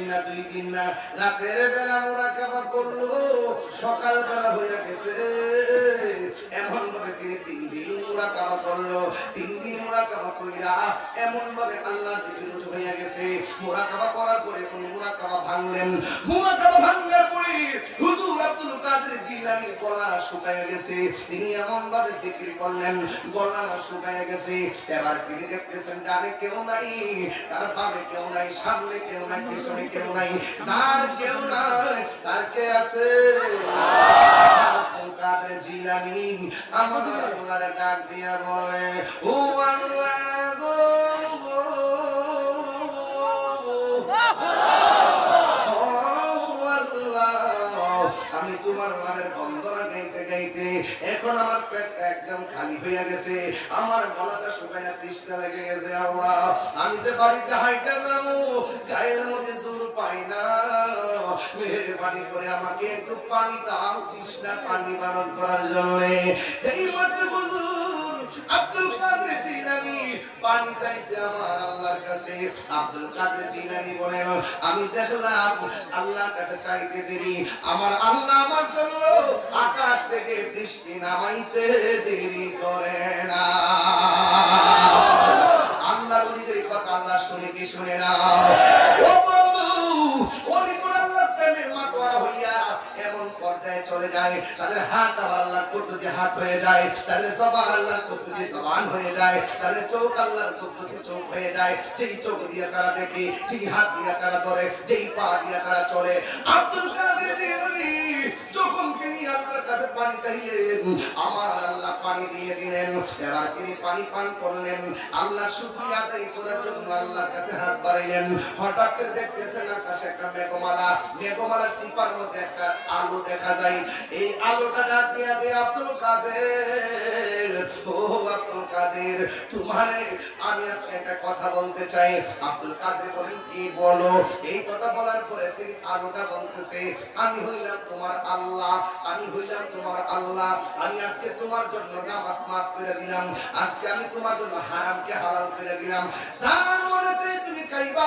না দুই দিন না রাতের বেলা মোরাকাবা করল সকাল বেলা হয়ে গেছে। এমন ভাবে তিনি তিন দিন মোরাকাবা করল তিন দিন মোরাকাবা কইরা এমন ভাবে আল্লাহর দিকে রুজু গেছে। মোরাকাবা করার পরে উনি মোরাকাবা ভাঙলেন। মোরাকাবা ভাঙার জিলানির গেছে, তিনি এমন ভাবে জিকির করলেন গলা শুকায় গেছে। এবার তিনি দেখতেছেন ডানে কেউ নাই, তার বামে কেউ নাই, সামনে কেউ নাই, পিছনে কেউ নাই, যার কেউ নাই, তার কে আছে? এখন আমার পেট একদম খালি হয়ে গেছে। আমার গলাটা শুকাইয়া তৃষ্ণা লেগে গেছে, আল্লাহ। আমি যে বাড়িতে হাইটা যাব, গায়ের মধ্যে জোর পাই না। মেহেরবানি করে আমাকে একটু পানি দাও তৃষ্ণা পানি বারণ করার জন্য। যেই মাত্র জিলানি পানি চাইছে আমার আল্লাহর কাছে। আব্দুল কাদের জিলানি বলেন, আমি দেখলাম আল্লাহর কাছে চাইতে দেরি। আমার আল্লাহ আমার জন্য আকাশ থেকে বৃষ্টি নামাইতে দেরি করে না। আল্লাহ বলিদের কথা আল্লাহ শুনে কি শুনে না? তাদের হাত আবার আল্লাহর কুদরতি হাত হয়ে যায়, তাদের জবান আল্লাহর কুদরতি জবান হয়ে যায়, তাদের চোখ আল্লাহর কুদরতি চোখ হয়ে যায়, যেই চোখ দিয়ে তারা দেখে, যেই হাত দিয়ে তারা ধরে, যেই পা দিয়ে তারা চলে। আব্দুল কাদের জিলানী যখন তিনি আল্লাহর কাছে পানি চাইলেন, আমার আল্লাহ পানি দিয়ে দিলেন। এবার তিনি পানি পান করলেন। আল্লাহ শুকরিয়া আদায় করার জন্য আল্লাহর কাছে হাত বাড়াইলেন। হঠাৎ করে দেখতেছেন আকাশে একটা মেঘমালা। মেঘমালা চিপার মধ্যে একটা আলো দেখা যায়। এই আলোটা ডাক দিয়া আব্দুল কাদের। ও আব্দুল কাদের, তোমারে আমি আজকে একটা কথা বলতে চাই। আব্দুল কাদের বলেন, কি বলো? এই কথা বলার পরে তিনি আলোটা বলতেছে, আমি হইলাম তোমার আল্লাহ, আমি হইলাম তোমার আল্লাহ, আমি আজকে তোমার জন্য নামাজ মাফ করে দিলাম, আজকে আমি তোমার জন্য হারামকে হালাল করে দিলাম। যার মনে তুমি খাইবা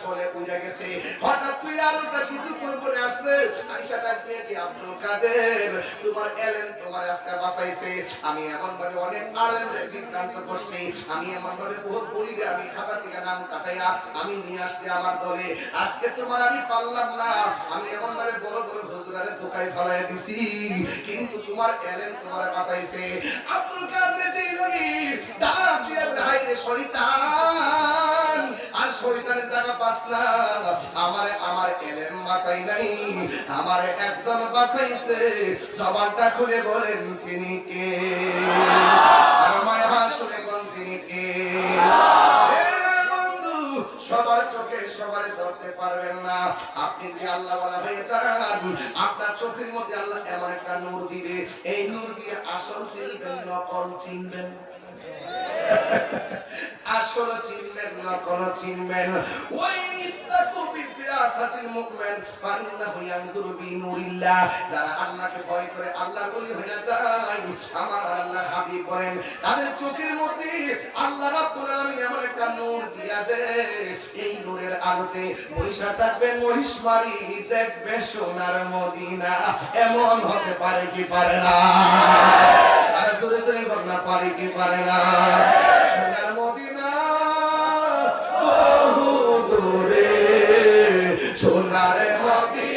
ঝরে উড়ে গেছে। হঠাৎ করে আলোটা কিছুক্ষণ পরে আসছে। আয়েশা ডাক দিয়ে কি আব্দুল কাদের? তোমার এলেন তোমার আজকে বাঁচাইছে। আমি এমন ভাবে অনেক আলেমদের বিভ্রান্ত করছি। আমি এমন ভাবে বহুত বলিরে আমি খাতা থেকে নাম কাটাইয়া আমি নিয়ে আসছি আমার দলে। আজকে তোমার আমি পারলাম না। আমি এমন ভাবে বড় বড় হুজুরারে দোকায় ফলাইয়া দিছি। কিন্তু তোমার এলেন তোমার বাঁচাইছে। আব্দুল কাদের জিলানী ডাক দিয়ে হাই রে শয়তান। আর শয়তানের জায়গা পাস না। আমার আমার এলেম বাঁচাই নাই। আমার একজন বাঁচাইছে জবানটা খুলে বলেন, তিনি কে? আর মায়া শুনে বলেন, তিনি কে? সবার চোখে সবার ধরতে পারবেন না। আপনি যে আল্লাহ বলা হয়ে যান, আপনার চোখের মধ্যে আল্লাহ এমন একটা নূর দিবে। এই নূর দিয়ে আসল চিনবেন, নকল চিনবেন। আসল চিনবেন নকল চিনবেন ওই যারা আল্লাহকে ভয় করে, আল্লাহর বলি হয়ে যায়, আমার আল্লাহ হাবিব বলেন, তাদের চোখের মধ্যে আল্লাহ রাব্বুল আলামিন এমন একটা নূর দিয়া এই নূরের আলোতে বৈশা থাকবে মহিষমারি দেখবে সোনার মদিনা। এমন হতে পারে কি পারে না? আরে জোরে জোরে কর না, পারে কি পারে না? সোনার মদিনা